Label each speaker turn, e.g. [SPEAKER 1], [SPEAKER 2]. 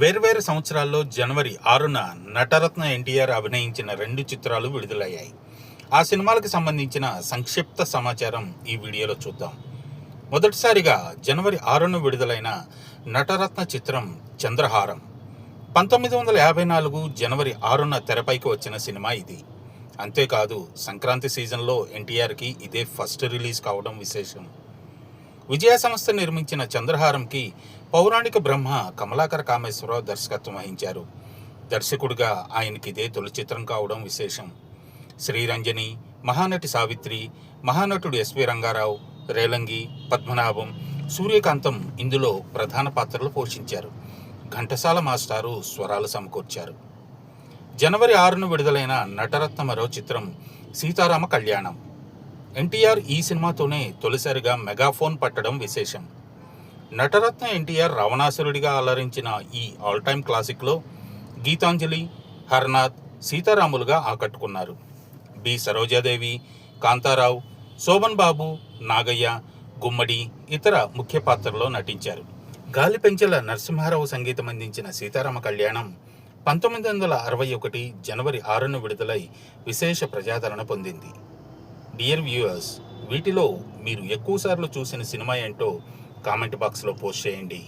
[SPEAKER 1] వేర్వేరు సంవత్సరాల్లో జనవరి ఆరున నటరత్న ఎన్టీఆర్ అభినయించిన రెండు చిత్రాలు విడుదలయ్యాయి. ఆ సినిమాలకు సంబంధించిన సంక్షిప్త సమాచారం ఈ వీడియోలో చూద్దాం. మొదటిసారిగా జనవరి ఆరున విడుదలైన నటరత్న చిత్రం చంద్రహారం. పంతొమ్మిది వందల యాభై నాలుగు జనవరి ఆరున తెరపైకి వచ్చిన సినిమా ఇది. అంతేకాదు సంక్రాంతి సీజన్లో ఎన్టీఆర్కి ఇదే ఫస్ట్ రిలీజ్ కావడం విశేషం. విజయ సంస్థ నిర్మించిన చంద్రహారంకి పౌరాణిక బ్రహ్మ కమలాకర కామేశ్వరరావు దర్శకత్వం వహించారు. దర్శకుడిగా ఆయనకి ఇదే తొలి చిత్రం కావడం విశేషం. శ్రీరంజని మహానటి సావిత్రి మహానటుడు ఎస్వి రంగారావు రేలంగి పద్మనాభం సూర్యకాంతం ఇందులో ప్రధాన పాత్రలు పోషించారు. ఘంటసాల మాస్టారు స్వరాలు సమకూర్చారు. జనవరి ఆరున విడుదలైన నటరత్న మరో చిత్రం సీతారామ కళ్యాణం. ఎన్టీఆర్ ఈ సినిమాతోనే తొలిసారిగా మెగాఫోన్ పట్టడం విశేషం. నటరత్న ఎన్టీఆర్ రావణాసురుడిగా అలరించిన ఈ ఆల్ టైమ్ క్లాసిక్లో గీతాంజలి హర్నాథ్ సీతారాములుగా ఆకట్టుకున్నారు. బి. సరోజాదేవి కాంతారావు శోభన్ బాబు నాగయ్య గుమ్మడి ఇతర ముఖ్య పాత్రల్లో నటించారు. గాలి పెంచెల నరసింహారావు సంగీతం అందించిన సీతారామ కళ్యాణం పంతొమ్మిది వందల అరవై ఒకటి జనవరి ఆరున విడుదలై విశేష ప్రజాదరణ పొందింది. డియర్ వ్యూయర్స్ వీటిలో మీరు ఎక్కువసార్లు చూసిన సినిమా ఏంటో కామెంట్ బాక్స్లో పోస్ట్ చేయండి.